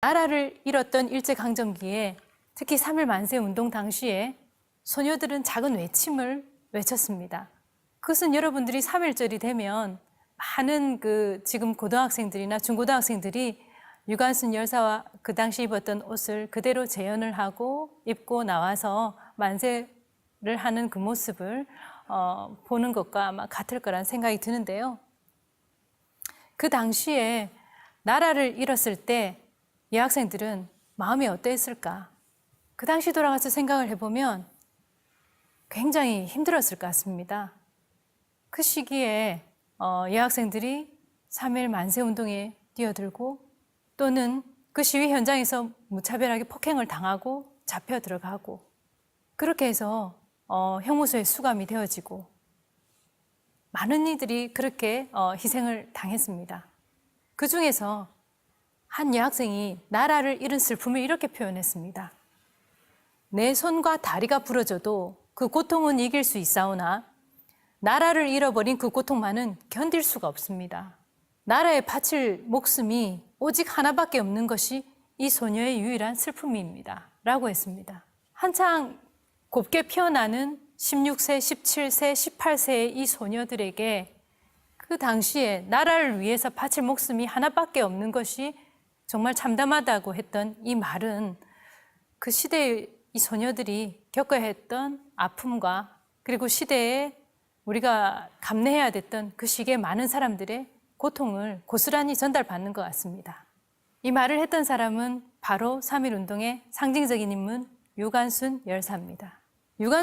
나라를 잃었던 일제강점기에 특히 3.1 만세 운동 당시에 소녀들은 작은 외침을 외쳤습니다. 그것은 여러분들이 3.1절이 되면 많은 그 지금 고등학생들이나 중고등학생들이 유관순 열사와 그 당시 입었던 옷을 그대로 재현을 하고 입고 나와서 만세를 하는 그 모습을 어, 보는 것과 아마 같을 거란 생각이 드는데요. 그 당시에 나라를 잃었을 때 여학생들은 마음이 어땠을까? 그 당시 돌아가서 생각을 해보면 굉장히 힘들었을 것 같습니다. 그 시기에 어, 여학생들이 3.1 만세 운동에 뛰어들고 또는 그 시위 현장에서 무차별하게 폭행을 당하고 잡혀 들어가고 그렇게 해서 어, 형무소에 수감이 되어지고 많은 이들이 그렇게 어, 희생을 당했습니다. 그 중에서 한 여학생이 나라를 잃은 슬픔을 이렇게 표현했습니다. 내 손과 다리가 부러져도 그 고통은 이길 수 있사오나 나라를 잃어버린 그 고통만은 견딜 수가 없습니다. 나라에 바칠 목숨이 오직 하나밖에 없는 것이 이 소녀의 유일한 슬픔입니다. 라고 했습니다. 한창 곱게 피어나는 16세, 17세, 18세의 이 소녀들에게 그 당시에 나라를 위해서 바칠 목숨이 하나밖에 없는 것이 정말 참담하다고 했던 이 말은 그 시대의 이 소녀들이 겪어야 했던 아픔과 그리고 시대에 우리가 감내해야 됐던 그 시기에 많은 사람들의 고통을 고스란히 전달받는 것 같습니다. 이 말을 했던 사람은 바로 3.1 운동의 상징적인 인물 유관순 열사입니다. 유관